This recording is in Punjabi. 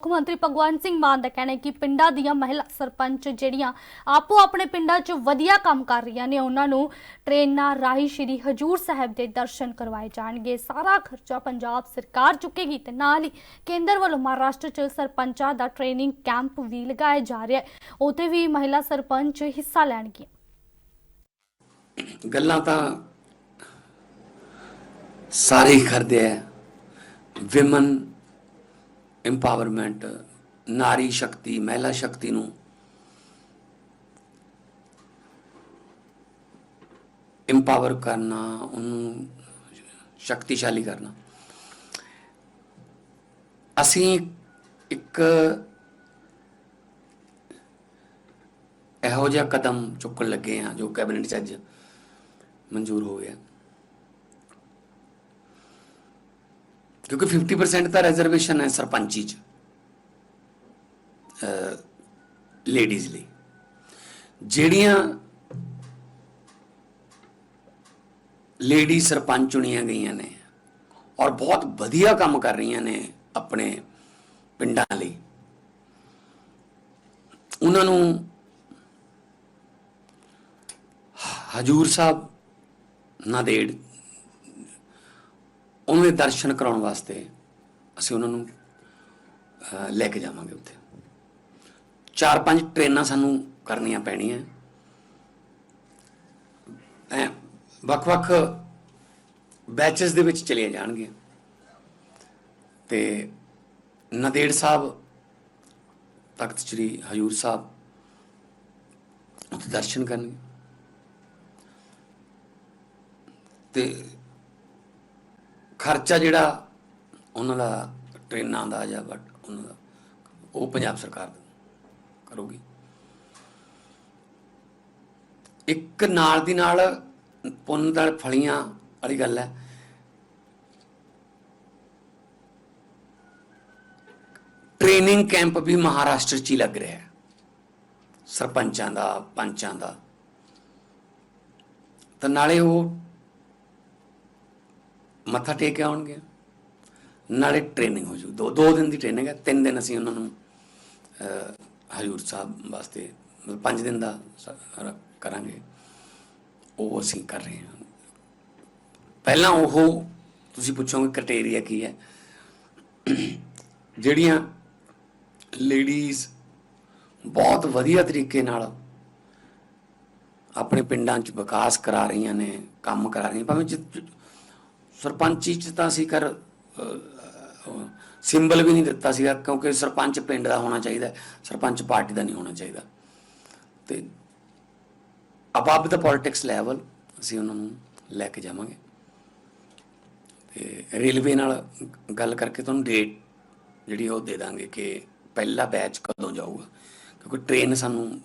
ਮੁੱਖ ਮੰਤਰੀ ਭਗਵੰਤ ਸਿੰਘ ਮਾਨ ਦਾ ਕਹਿਣਾ ਹੈ ਕਿ ਪਿੰਡਾਂ ਦੀਆਂ ਮਹਿਲਾ ਸਰਪੰਚ ਜਿਹੜੀਆਂ ਆਪੋ ਆਪਣੇ ਪਿੰਡਾਂ 'ਚ ਵਧੀਆ ਕੰਮ ਕਰ ਰਹੀਆਂ ਨੇ, ਉਹਨਾਂ ਨੂੰ ਟ੍ਰੇਨਾਂ ਰਾਹੀਂ ਸ਼੍ਰੀ ਹਜੂਰ ਸਾਹਿਬ ਦੇ ਦਰਸ਼ਨ ਕਰਵਾਏ ਜਾਣਗੇ। ਸਾਰਾ ਖਰਚਾ ਪੰਜਾਬ ਸਰਕਾਰ ਚੁੱਕੇਗੀ ਤੇ ਨਾਲ ਹੀ ਕੇਂਦਰ ਵੱਲੋਂ ਮਹਾਰਾਸ਼ਟਰ 'ਚ ਸਰਪੰਚਾਂ ਦਾ ਟ੍ਰੇਨਿੰਗ ਕੈਂਪ ਵੀ ਲਗਾਇਆ ਜਾ ਰਿਹਾ ਹੈ। ਉਥੇ ਵੀ ਮਹਿਲਾ ਸਰਪੰਚ ਹਿੱਸਾ ਲੈਣਗੀਆਂ। ਗੱਲਾਂ ਤਾਂ ਸਾਰੇ ਕਰਦੇ ਆ। ਵਿਮਨ ਇੰਪਾਵਰਮੈਂਟ ਨਾਰੀ ਸ਼ਕਤੀ, ਮਹਿਲਾ ਸ਼ਕਤੀ ਨੂੰ ਇੰਪਾਵਰ ਕਰਨਾ, ਉਹਨੂੰ ਸ਼ਕਤੀਸ਼ਾਲੀ ਕਰਨਾ। ਅਸੀਂ ਇੱਕ ਇਹੋ ਜਿਹਾ ਕਦਮ ਚੁੱਕਣ ਲੱਗੇ ਹਾਂ ਜੋ ਕੈਬਨਿਟ 'ਚ ਅੱਜ ਮਨਜ਼ੂਰ ਹੋ ਗਿਆ। ਕਿਉਂਕਿ 50% ਤਾਂ ਰਿਜ਼ਰਵੇਸ਼ਨ ਹੈ ਸਰਪੰਚੀ 'ਚ ਲੇਡੀਜ਼ ਲਈ। ਜਿਹੜੀਆਂ ਲੇਡੀ ਸਰਪੰਚ ਚੁਣੀਆਂ ਗਈਆਂ ਨੇ ਔਰ ਬਹੁਤ ਵਧੀਆ ਕੰਮ ਕਰ ਰਹੀਆਂ ਨੇ ਆਪਣੇ ਪਿੰਡਾਂ ਲਈ, ਉਹਨਾਂ ਨੂੰ ਹਜੂਰ ਸਾਹਿਬ ਨਾਂਦੇੜ ਉਹਨਾਂ ਦੇ ਦਰਸ਼ਨ ਕਰਾਉਣ ਵਾਸਤੇ ਅਸੀਂ ਉਹਨਾਂ ਨੂੰ ਲੈ ਕੇ ਜਾਵਾਂਗੇ ਉੱਥੇ। ਚਾਰ ਪੰਜ ਟ੍ਰੇਨਾਂ ਸਾਨੂੰ ਕਰਨੀਆਂ ਪੈਣੀਆਂ। ਐ, ਵੱਖ-ਵੱਖ ਬੈਚਸ ਦੇ ਵਿੱਚ ਚਲੀਆਂ ਜਾਣਗੀਆਂ। ਤੇ ਨਦੇੜ ਸਾਹਿਬ, ਤਖਤ ਸ੍ਰੀ ਹਜੂਰ ਸਾਹਿਬ, ਉੱਥੇ ਦਰਸ਼ਨ ਕਰਨਗੇ। ਤੇ ਖਰਚਾ ਜਿਹੜਾ ਉਹਨਾਂ ਦਾ ਟ੍ਰੇਨਾਂ ਦਾ ਜਾਂ ਬਟ ਉਹਨਾਂ ਦਾ, ਉਹ ਪੰਜਾਬ ਸਰਕਾਰ ਕਰੂਗੀ। ਇੱਕ ਨਾਲ ਦੀ ਨਾਲ ਪੁੰਨ ਦਾ ਫਲੀਆਂ ਵਾਲੀ ਗੱਲ ਹੈ। ਟ੍ਰੇਨਿੰਗ ਕੈਂਪ ਵੀ ਮਹਾਰਾਸ਼ਟਰ 'ਚ ਹੀ ਲੱਗ ਰਿਹਾ ਹੈ। ਸਰਪੰਚਾਂ ਦਾ, ਪੰਚਾਂ ਦਾ। ਤਾਂ ਨਾਲੇ ਉਹ ਮੱਥਾ ਟੇਕ ਕੇ ਆਉਣਗੇ। ਨਾਲੇ ਟ੍ਰੇਨਿੰਗ ਹੋ ਜੂ ਦੋ ਦੋ ਦਿਨ ਦੀ ਟ੍ਰੇਨਿੰਗ ਹੈ। ਤਿੰਨ ਦਿਨ ਅਸੀਂ ਉਹਨਾਂ ਨੂੰ ਹਜ਼ੂਰ ਸਾਹਿਬ ਵਾਸਤੇ, ਮਤਲਬ ਪੰਜ ਦਿਨ ਦਾ ਕਰਾਂਗੇ। ਉਹ ਅਸੀਂ ਕਰ ਰਹੇ ਹਾਂ। ਪਹਿਲਾਂ ਉਹ ਤੁਸੀਂ ਪੁੱਛੋਗੇ ਕ੍ਰਾਈਟੇਰੀਆ ਕੀ ਹੈ। ਜਿਹੜੀਆਂ ਲੇਡੀਜ਼ ਬਹੁਤ ਵਧੀਆ ਤਰੀਕੇ ਨਾਲ ਆਪਣੇ ਪਿੰਡਾਂ 'ਚ ਵਿਕਾਸ ਕਰਾ ਰਹੀਆਂ ਨੇ, ਕੰਮ ਕਰਾ ਰਹੀਆਂ ਭਾਵੇਂ ਜਿ- ਸਰਪੰਚੀ 'ਚ ਤਾਂ ਅਸੀਂ ਕਰ ਸਿੰਬਲ ਵੀ ਨਹੀਂ ਦਿੱਤਾ ਸੀਗਾ, ਕਿਉਂਕਿ ਸਰਪੰਚ ਪਿੰਡ ਦਾ ਹੋਣਾ ਚਾਹੀਦਾ, ਸਰਪੰਚ ਪਾਰਟੀ ਦਾ ਨਹੀਂ ਹੋਣਾ ਚਾਹੀਦਾ। ਤੇ ਅਬਵ ਦਾ ਪੋਲਿਟਿਕਸ ਲੈਵਲ ਅਸੀਂ ਉਹਨਾਂ ਨੂੰ ਲੈ ਕੇ ਜਾਵਾਂਗੇ। ਤੇ ਰੇਲਵੇ ਨਾਲ ਗੱਲ ਕਰਕੇ ਤੁਹਾਨੂੰ ਡੇਟ ਜਿਹੜੀ ਉਹ ਦੇ ਦਾਂਗੇ ਕਿ ਪਹਿਲਾ ਬੈਚ ਕਦੋਂ ਜਾਊਗਾ, ਕਿਉਂਕਿ ਟ੍ਰੇਨ ਸਾਨੂੰ